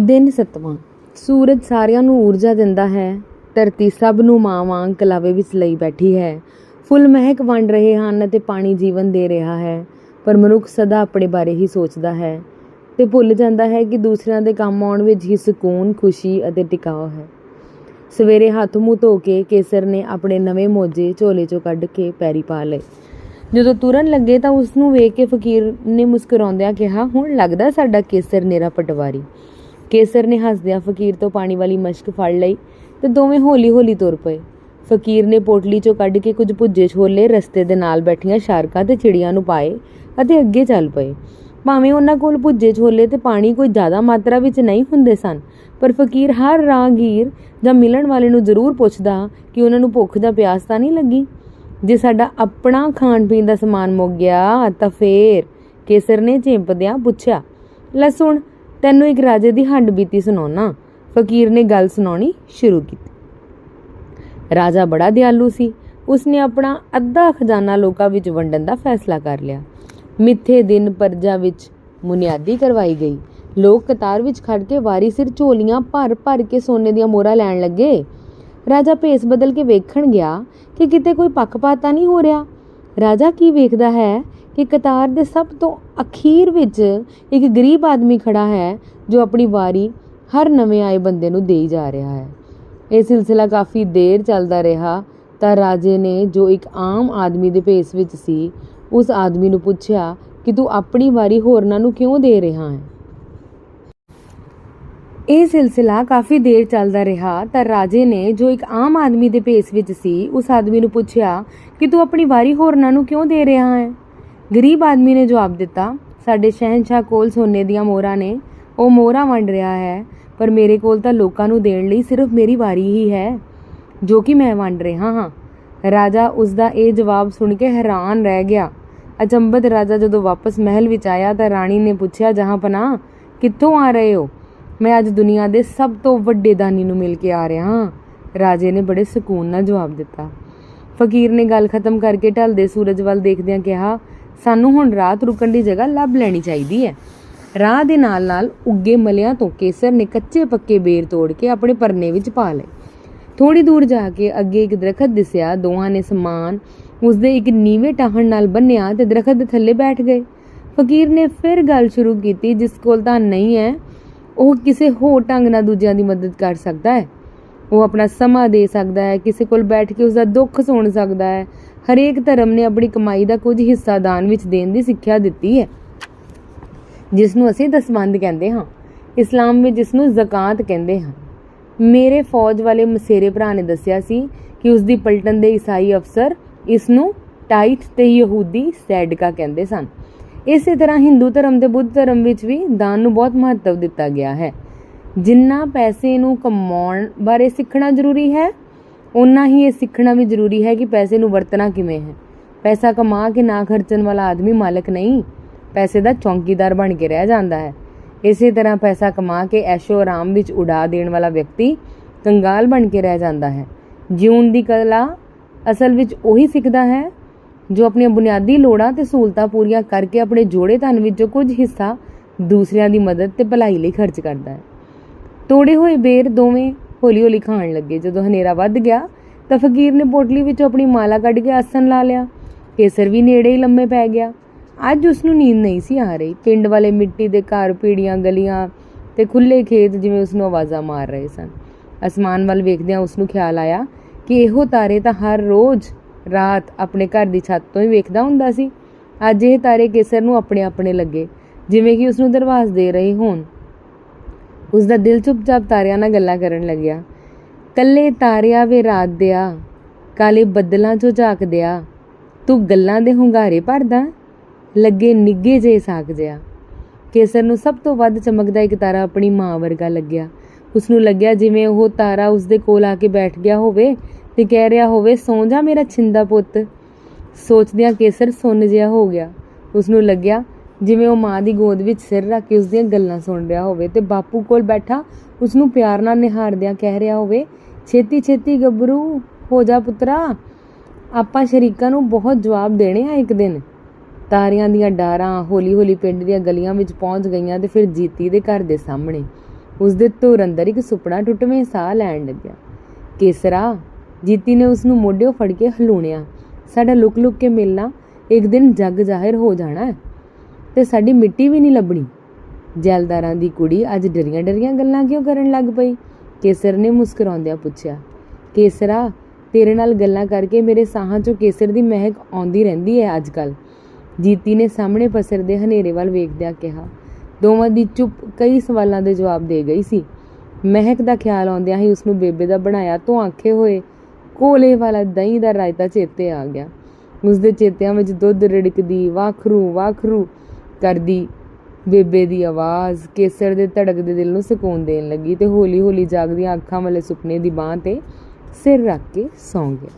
ਦਿਨ ਸੱਤਵਾਂ। ਸੂਰਜ ਸਾਰਿਆਂ ਨੂੰ ਊਰਜਾ ਦਿੰਦਾ ਹੈ। ਧਰਤੀ ਸਭ ਨੂੰ ਮਾਂ ਵਾਂਗ ਕਲਾਵੇ ਵਿੱਚ ਲਈ ਬੈਠੀ ਹੈ। ਫੁੱਲ ਮਹਿਕ ਵੰਡ ਰਹੇ ਹਨ ਅਤੇ ਪਾਣੀ ਜੀਵਨ ਦੇ ਰਿਹਾ ਹੈ। ਪਰ ਮਨੁੱਖ ਸਦਾ ਆਪਣੇ ਬਾਰੇ ਹੀ ਸੋਚਦਾ ਹੈ ਤੇ ਭੁੱਲ ਜਾਂਦਾ ਹੈ ਕਿ ਦੂਸਰਿਆਂ ਦੇ ਕੰਮ ਆਉਣ ਵਿੱਚ ਹੀ ਸਕੂਨ, ਖੁਸ਼ੀ ਅਤੇ ਟਿਕਾਅ ਹੈ। ਸਵੇਰੇ ਹੱਥ ਮੂੰਹ ਧੋ ਕੇ ਕੇਸਰ ਨੇ ਆਪਣੇ ਨਵੇਂ ਮੋਜੇ ਝੋਲੇ ਚੋਂ ਕੱਢ ਕੇ ਪੈਰੀ ਪਾ ਲਏ। ਜਦੋਂ ਤੁਰਨ ਲੱਗੇ ਤਾਂ ਉਸ ਨੂੰ ਵੇਖ ਕੇ ਫਕੀਰ ਨੇ ਮੁਸਕਰਾਉਂਦਿਆਂ ਕਿਹਾ, ਹੁਣ ਲੱਗਦਾ ਸਾਡਾ ਕੇਸਰ ਨੇਰਾ ਪਟਵਾਰੀ। ਕੇਸਰ ਨੇ ਹੱਸਦਿਆਂ ਫਕੀਰ ਤੋਂ ਪਾਣੀ ਵਾਲੀ ਮਸ਼ਕ ਫੜ ਲਈ ਤੇ ਦੋਵੇਂ ਹੌਲੀ-ਹੌਲੀ ਤੁਰ ਪਏ। ਫਕੀਰ ਨੇ ਪੋਟਲੀ ਚੋਂ ਕੱਢ ਕੇ ਕੁਝ ਭੁੱਜੇ ਛੋਲੇ ਰਸਤੇ ਦੇ ਨਾਲ ਬੈਠੀਆਂ ਸ਼ਾਰਕਾਂ ਤੇ ਚਿੜੀਆਂ ਨੂੰ ਪਾਏ ਅਤੇ ਅੱਗੇ ਚੱਲ ਪਏ। ਭਾਵੇਂ ਉਹਨਾਂ ਕੋਲ ਭੁੱਜੇ ਛੋਲੇ ਤੇ ਪਾਣੀ ਕੋਈ ਜ਼ਿਆਦਾ ਮਾਤਰਾ ਵਿੱਚ ਨਹੀਂ ਹੁੰਦੇ ਸਨ, ਪਰ ਫਕੀਰ ਹਰ ਰਾਹਗੀਰ ਜਾਂ ਮਿਲਣ ਵਾਲੇ ਨੂੰ ਜ਼ਰੂਰ ਪੁੱਛਦਾ ਕਿ ਉਹਨਾਂ ਨੂੰ ਭੁੱਖ ਜਾਂ ਪਿਆਸ ਤਾਂ ਨਹੀਂ ਲੱਗੀ? ਜੇ ਸਾਡਾ ਆਪਣਾ ਖਾਣ ਪੀਣ ਦਾ ਸਮਾਨ ਮੁੱਕ ਗਿਆ ਤਾਂ ਫੇਰ ਕੇਸਰ ਨੇ ਝਿੰਪਦਿਆਂ ਪੁੱਛਿਆ, ਲੈ ਸੁਣ ਤੈਨੂੰ ਇੱਕ ਰਾਜੇ ਦੀ ਹੱਡ ਬੀਤੀ ਸੁਣਾਉਣਾ। ਫਕੀਰ ਨੇ ਗੱਲ ਸੁਣਾਉਣੀ ਸ਼ੁਰੂ ਕੀਤੀ। ਰਾਜਾ ਬੜਾ ਦਿਆਲੂ ਸੀ। ਉਸਨੇ ਆਪਣਾ ਅੱਧਾ ਖਜ਼ਾਨਾ ਲੋਕਾਂ ਵਿੱਚ ਵੰਡਣ ਦਾ ਫੈਸਲਾ ਕਰ ਲਿਆ। ਮਿੱਥੇ ਦਿਨ ਪਰਜਾ ਵਿੱਚ ਮੁਨਿਆਦੀ ਕਰਵਾਈ ਗਈ। ਲੋਕ ਕਤਾਰ ਵਿੱਚ ਖੜ ਕੇ ਵਾਰੀ ਸਿਰ ਝੋਲੀਆਂ ਭਰ ਭਰ ਕੇ ਸੋਨੇ ਦੀਆਂ ਮੋਹਰਾਂ ਲੈਣ ਲੱਗੇ। ਰਾਜਾ ਭੇਸ ਬਦਲ ਕੇ ਵੇਖਣ ਗਿਆ ਕਿ ਕਿਤੇ ਕੋਈ ਪੱਖਪਾਤ ਤਾਂ ਨਹੀਂ ਹੋ ਰਿਹਾ। ਰਾਜਾ ਕੀ ਵੇਖਦਾ ਹੈ ਕਿ ਕਤਾਰ ਦੇ ਸਭ ਤੋਂ ਅਖੀਰ ਵਿੱਚ ਇੱਕ ਗਰੀਬ ਆਦਮੀ ਖੜਾ ਹੈ, ਜੋ ਆਪਣੀ ਵਾਰੀ ਹਰ ਨਵੇਂ ਆਏ ਬੰਦੇ ਨੂੰ ਦੇਈ ਜਾ ਰਿਹਾ ਹੈ। ਇਹ ਸਿਲਸਿਲਾ ਕਾਫੀ ਦੇਰ ਚੱਲਦਾ ਰਿਹਾ, ਤਾਂ ਰਾਜੇ ਨੇ ਜੋ ਇੱਕ ਆਮ ਆਦਮੀ ਦੇ ਭੇਸ ਵਿੱਚ ਸੀ, ਉਸ ਆਦਮੀ ਨੂੰ ਪੁੱਛਿਆ ਕਿ ਤੂੰ ਆਪਣੀ ਵਾਰੀ ਹੋਰਨਾਂ ਨੂੰ ਕਿਉਂ ਦੇ ਰਿਹਾ ਹੈ? ਇਹ ਸਿਲਸਿਲਾ ਕਾਫੀ ਦੇਰ ਚੱਲਦਾ ਰਿਹਾ ਤਾਂ ਰਾਜੇ ਨੇ ਜੋ ਇੱਕ ਆਮ ਆਦਮੀ ਦੇ ਭੇਸ ਵਿੱਚ ਸੀ, ਉਸ ਆਦਮੀ ਨੂੰ ਪੁੱਛਿਆ ਕਿ ਤੂੰ ਆਪਣੀ ਵਾਰੀ ਹੋਰਨਾਂ ਨੂੰ ਕਿਉਂ ਦੇ ਰਿਹਾ ਹੈ? ਗਰੀਬ ਆਦਮੀ ਨੇ ਜਵਾਬ ਦਿੱਤਾ, ਸਾਡੇ ਸ਼ਹਿਨशाह ਕੋਲ ਸੋਨੇ ਦੀਆਂ ਮੋਹਰਾਂ ਨੇ, ਉਹ ਮੋਹਰਾਂ ਵੰਡ ਰਿਹਾ ਹੈ, ਪਰ ਮੇਰੇ ਕੋਲ ਤਾਂ ਲੋਕਾਂ ਨੂੰ ਦੇਣ ਲਈ ਸਿਰਫ ਮੇਰੀ ਵਾਰੀ ਹੀ ਹੈ, ਜੋ ਕਿ ਮੈਂ ਵੰਡ ਰਿਹਾ ਹਾਂ। ਰਾਜਾ ਉਸ ਦਾ ਇਹ ਜਵਾਬ ਸੁਣ ਕੇ ਹੈਰਾਨ ਰਹਿ ਗਿਆ। ਅਚੰਭਤ ਰਾਜਾ ਜਦੋਂ ਵਾਪਸ ਮਹਿਲ ਵਿੱਚ ਆਇਆ ਤਾਂ ਰਾਣੀ ਨੇ ਪੁੱਛਿਆ ਜਹਾਂਪਨਾਹ ਕਿੱਥੋਂ ਆ ਰਹੇ ਹੋ? ਮੈਂ ਅੱਜ ਦੁਨੀਆ ਦੇ ਸਭ ਤੋਂ ਵੱਡੇ ਦਾਨੀ ਨੂੰ ਮਿਲ ਕੇ ਆ ਰਿਹਾ ਹਾਂ। ਰਾਜੇ ਨੇ ਬੜੇ ਸਕੂਨ ਨਾਲ ਜਵਾਬ ਦਿੱਤਾ। ਫਕੀਰ ਨੇ ਗੱਲ ਖਤਮ ਕਰਕੇ ਢਲਦੇ ਸੂਰਜ ਵੱਲ ਦੇਖਦਿਆਂ ਕਿਹਾ, ਸਾਨੂੰ ਹੁਣ ਰਾਤ ਰੁਕਣ ਦੀ ਜਗ੍ਹਾ ਲੱਭ ਲੈਣੀ ਚਾਹੀਦੀ ਹੈ। ਰਾਹ ਦੇ ਨਾਲ-ਨਾਲ ਉੱਗੇ ਮਲਿਆਂ ਤੋਂ ਕੇਸਰ ਨੇ ਕੱਚੇ ਪੱਕੇ ਬੇਰ ਤੋੜ ਕੇ ਆਪਣੇ ਪਰਨੇ ਵਿੱਚ ਪਾ ਲਏ। ਥੋੜੀ ਦੂਰ ਜਾ ਕੇ ਅੱਗੇ ਇੱਕ ਦਰਖਤ ਦਿਸਿਆ। ਦੋਹਾਂ ਨੇ ਸਮਾਨ ਉਸਦੇ ਇੱਕ ਨੀਵੇਂ ਟਾਹਣ ਨਾਲ ਬੰਨਿਆ ਤੇ ਦਰਖਤ ਦੇ ਥੱਲੇ ਬੈਠ ਗਏ। ਫਕੀਰ ਨੇ ਫਿਰ ਗੱਲ ਸ਼ੁਰੂ ਕੀਤੀ, ਜਿਸ ਕੋਲ ਤਾਂ ਨਹੀਂ ਹੈ ਉਹ ਕਿਸੇ ਹੋਰ ਢੰਗ ਨਾਲ ਦੂਜਿਆਂ ਦੀ ਮਦਦ ਕਰ ਸਕਦਾ ਹੈ। ਉਹ ਆਪਣਾ ਸਮਾਂ ਦੇ ਸਕਦਾ ਹੈ, ਕਿਸੇ ਕੋਲ ਬੈਠ ਕੇ ਉਸ ਦਾ ਦੁੱਖ ਸੁਣ ਸਕਦਾ ਹੈ। ਹਰੇਕ ਧਰਮ ਨੇ ਆਪਣੀ ਕਮਾਈ ਦਾ ਕੁਝ ਹਿੱਸਾ ਦਾਨ ਵਿੱਚ ਦੇਣ ਦੀ ਸਿੱਖਿਆ ਦਿੱਤੀ ਹੈ। ਜਿਸ ਨੂੰ ਅਸੀਂ ਦਸਵੰਧ ਕਹਿੰਦੇ ਹਾਂ, ਇਸਲਾਮ ਵਿੱਚ ਇਸ ਨੂੰ ਜ਼ਕਾਤ ਕਹਿੰਦੇ ਹਾਂ। ਮੇਰੇ ਫੌਜ ਵਾਲੇ ਮਸੇਰੇ ਭਰਾ ਨੇ ਦੱਸਿਆ ਸੀ ਕਿ ਉਸ ਦੀ ਪਲਟਨ ਦੇ ਈਸਾਈ ਅਫਸਰ ਇਸ ਨੂੰ ਟਾਈਟ ਤੇ ਯਹੂਦੀ ਸੈਡਕਾ ਕਹਿੰਦੇ ਸਨ। ਇਸੇ ਤਰ੍ਹਾਂ ਹਿੰਦੂ ਧਰਮ ਤੇ ਬੁੱਧ ਧਰਮ ਵਿੱਚ ਵੀ ਦਾਨ ਨੂੰ ਬਹੁਤ ਮਹੱਤਵ ਦਿੱਤਾ ਗਿਆ ਹੈ। ਜਿੰਨਾ ਪੈਸੇ ਨੂੰ ਕਮਾਉਣ ਬਾਰੇ ਸਿੱਖਣਾ ਜ਼ਰੂਰੀ ਹੈ ਉਨਾ ਹੀ ਇਹ ਸਿੱਖਣਾ ਵੀ ਜ਼ਰੂਰੀ ਹੈ ਕਿ ਪੈਸੇ ਨੂੰ ਵਰਤਣਾ ਕਿਵੇਂ ਹੈ। ਪੈਸਾ ਕਮਾ ਕੇ ਨਾ ਖਰਚਣ ਵਾਲਾ ਆਦਮੀ ਮਾਲਕ ਨਹੀਂ, ਪੈਸੇ ਦਾ ਚੌਂਕੀਦਾਰ ਬਣ ਕੇ ਰਹਿ ਜਾਂਦਾ ਹੈ। ਇਸੇ ਤਰ੍ਹਾਂ ਪੈਸਾ ਕਮਾ ਕੇ ਐਸ਼ੋ ਆਰਾਮ ਵਿੱਚ ਉਡਾ ਦੇਣ ਵਾਲਾ ਵਿਅਕਤੀ ਕੰਗਾਲ ਬਣ ਕੇ ਰਹਿ ਜਾਂਦਾ ਹੈ। ਜਿਉਣ ਦੀ ਕਲਾ ਅਸਲ ਵਿੱਚ ਉਹੀ ਸਿੱਖਦਾ ਹੈ ਜੋ ਆਪਣੀਆਂ ਬੁਨਿਆਦੀ ਲੋੜਾਂ ਤੇ ਸਹੂਲਤਾਂ ਪੂਰੀਆਂ ਕਰਕੇ ਆਪਣੇ ਜੋੜੇ ਧਨ ਵਿੱਚੋਂ ਕੁਝ ਹਿੱਸਾ ਦੂਸਰਿਆਂ ਦੀ ਮਦਦ ਤੇ ਭਲਾਈ ਲਈ ਖਰਚ ਕਰਦਾ ਹੈ। ਤੋੜੇ ਹੋਏ ਬੇਰ ਦੋਵੇਂ ਹੌਲੀ-ਹੌਲੀ ਖਾਣ ਲੱਗੇ। ਜਦੋਂ ਹਨੇਰਾ ਵੱਧ ਗਿਆ, ਤਾਂ ਫਕੀਰ ਨੇ ਪੋਟਲੀ ਵਿੱਚੋਂ ਆਪਣੀ ਮਾਲਾ ਕੱਢ ਕੇ ਆਸਣ ਲਾ ਲਿਆ। ਕੇਸਰ ਵੀ ਨੇੜੇ ਹੀ ਲੰਮੇ ਪੈ ਗਿਆ। ਅੱਜ ਉਸ ਨੂੰ ਨੀਂਦ ਨਹੀਂ ਸੀ ਆ ਰਹੀ। ਪਿੰਡ ਵਾਲੇ ਮਿੱਟੀ ਦੇ ਘਰ, ਪੀੜੀਆਂ, ਗਲੀਆਂ ਤੇ ਖੁੱਲੇ ਖੇਤ ਜਿਵੇਂ ਉਸ ਨੂੰ ਆਵਾਜ਼ਾਂ ਮਾਰ ਰਹੇ ਸਨ। ਅਸਮਾਨ ਵੱਲ ਵੇਖਦਿਆਂ ਉਸ ਨੂੰ ਖਿਆਲ ਆਇਆ ਕਿ ਇਹੋ ਤਾਰੇ ਤਾਂ ਹਰ ਰੋਜ਼ ਰਾਤ ਆਪਣੇ ਘਰ ਦੀ ਛੱਤ ਤੋਂ ਹੀ ਵੇਖਦਾ ਹੁੰਦਾ ਸੀ। ਅੱਜ ਇਹ ਤਾਰੇ ਕੇਸਰ ਨੂੰ ਆਪਣੇ ਆਪਣੇ ਲੱਗੇ, ਜਿਵੇਂ ਕਿ ਉਸ ਨੂੰ ਦਰਵਾਜ਼ ਦੇ ਰਹੇ ਹੋਣ। ਉਸ ਦਾ ਦਿਲ ਚੁੱਪਚਾਪ ਤਾਰਿਆਂ ਨਾਲ ਗੱਲਾਂ ਕਰਨ ਲੱਗਿਆ। ਕੱਲੇ ਤਾਰਿਆ ਵੇ ਰਾਤ ਦਿਆ, ਕਾਲੇ ਬੱਦਲਾਂ 'ਚੋਂ ਝਾਕਦਿਆ ਤੂੰ ਗੱਲਾਂ ਦੇ ਹੁੰਗਾਰੇ ਭਰਦਾ, ਲੱਗੇ ਨਿੱਗੇ ਜੇ ਸਾਗ ਜਿਆ। ਕੇਸਰ ਨੂੰ ਸਭ ਤੋਂ ਵੱਧ ਚਮਕਦਾ ਇੱਕ ਤਾਰਾ ਆਪਣੀ ਮਾਂ ਵਰਗਾ ਲੱਗਿਆ। ਉਸ ਨੂੰ ਲੱਗਿਆ ਜਿਵੇਂ ਉਹ ਤਾਰਾ ਉਸ ਦੇ ਕੋਲ ਆ ਕੇ ਬੈਠ ਗਿਆ ਹੋਵੇ ਤੇ ਕਹਿ ਰਿਹਾ ਹੋਵੇ, ਸੌਂ ਜਾ ਮੇਰਾ ਛਿੰਦਾ ਪੁੱਤ। ਸੋਚਦਿਆਂ ਕੇਸਰ ਸੁੰਨ ਜਿਹਾ ਹੋ ਗਿਆ। ਉਸ ਨੂੰ ਲੱਗਿਆ ਜਿਵੇਂ ਉਹ ਮਾਂ ਦੀ ਗੋਦ ਵਿੱਚ ਸਿਰ ਰੱਖ ਕੇ ਉਸ ਦੀਆਂ ਗੱਲਾਂ ਸੁਣ ਰਿਹਾ ਹੋਵੇ ਤੇ ਬਾਪੂ ਕੋਲ ਬੈਠਾ ਉਸ ਨੂੰ ਪਿਆਰ ਨਾਲ ਨਿਹਾਰਦਿਆਂ ਕਹਿ ਰਿਹਾ ਹੋਵੇ, ਛੇਤੀ ਛੇਤੀ ਗੱਭਰੂ, ਹੋ ਜਾ ਪੁੱਤਰਾ। ਆਪਾਂ ਸ਼ਰੀਕਾਂ ਨੂੰ ਬਹੁਤ ਜਵਾਬ ਦੇਣੇ ਆ ਇੱਕ ਦਿਨ। ਤਾਰਿਆਂ ਦੀਆਂ ਡਾਰਾਂ ਹੌਲੀ-ਹੌਲੀ ਪਿੰਡ ਦੀਆਂ ਗਲੀਆਂ ਵਿੱਚ ਪਹੁੰਚ ਗਈਆਂ ਤੇ ਫਿਰ ਜੀਤੀ ਦੇ ਘਰ ਦੇ ਸਾਹਮਣੇ ਉਸ ਦੇ ਧੁਰ ਅੰਦਰ ਇੱਕ ਸੁਪਨਾ ਟੁੱਟਵੇਂ ਸਾਹ ਲੈਣ ਲੱਗਿਆ। ਕੇਸਰਾ ਜੀਤੀ ਨੇ ਉਸ ਨੂੰ ਮੋਢਿਓ ਫੜ ਕੇ ਹਲੂਣਿਆ ਸਾਡਾ ਲੁਕ ਲੁਕ ਕੇ ਮਿਲਣਾ ਇੱਕ ਦਿਨ ਜੱਗ ਜ਼ਾਹਿਰ ਹੋ ਜਾਣਾ ਹੈ ਤੇ ਸਾਡੀ ਮਿੱਟੀ ਵੀ ਨਹੀਂ ਲੱਭਣੀ। ਜੈਲਦਾਰਾਂ ਦੀ ਕੁੜੀ ਅੱਜ ਡਰੀਆਂ ਡਰੀਆਂ ਗੱਲਾਂ ਕਿਉਂ ਕਰਨ ਲੱਗ ਪਈ? ਕੇਸਰ ਨੇ ਮੁਸਕਰਾਉਂਦਿਆਂ ਪੁੱਛਿਆ, ਕੇਸਰਾ, ਤੇਰੇ ਨਾਲ ਗੱਲਾਂ ਕਰਕੇ ਮੇਰੇ ਸਾਹਾਂ 'ਚੋਂ ਕੇਸਰ ਦੀ ਮਹਿਕ ਆਉਂਦੀ ਰਹਿੰਦੀ ਹੈ ਅੱਜ ਕੱਲ ਜੀਤੀ ਨੇ ਸਾਹਮਣੇ ਪਸਰਦੇ ਹਨੇਰੇ ਵੱਲ ਵੇਖਦਿਆਂ ਕਿਹਾ, ਦੋਵਾਂ ਦੀ ਚੁੱਪ ਕਈ ਸਵਾਲਾਂ ਦੇ ਜਵਾਬ ਦੇ ਗਈ ਸੀ। ਮਹਿਕ ਦਾ ਖਿਆਲ ਆਉਂਦਿਆਂ ਹੀ ਉਸ ਨੂੰ ਬੇਬੇ ਦਾ ਬਣਾਇਆ ਤੋਂ ਆਖੇ ਹੋਏ ਕੋਲੇ ਵਾਲਾ ਦਹੀਂ ਦਾ ਰਾਇਤਾ ਚੇਤੇ ਆ ਗਿਆ। ਉਸ ਦੇ ਚੇਤਿਆਂ ਵਿੱਚ ਦੁੱਧ ਰਿੜਕਦੀ, ਵਾਖਰੂ ਵਾਖਰੂ ਕਰਦੀ। ਬੇਬੇ ਦੀ ਆਵਾਜ਼ ਕੇਸਰ ਦੇ ਧੜਕਦੇ ਦਿਲ ਨੂੰ ਸਕੂਨ ਦੇਣ ਲੱਗੀ ਤੇ ਹੌਲੀ ਹੌਲੀ ਜਾਗਦੀਆਂ ਅੱਖਾਂ ਵਾਲੇ ਸੁਪਨੇ ਦੀ ਬਾਹ ਤੇ ਸਿਰ ਰੱਖ ਕੇ ਸੌਂ ਗਿਆ।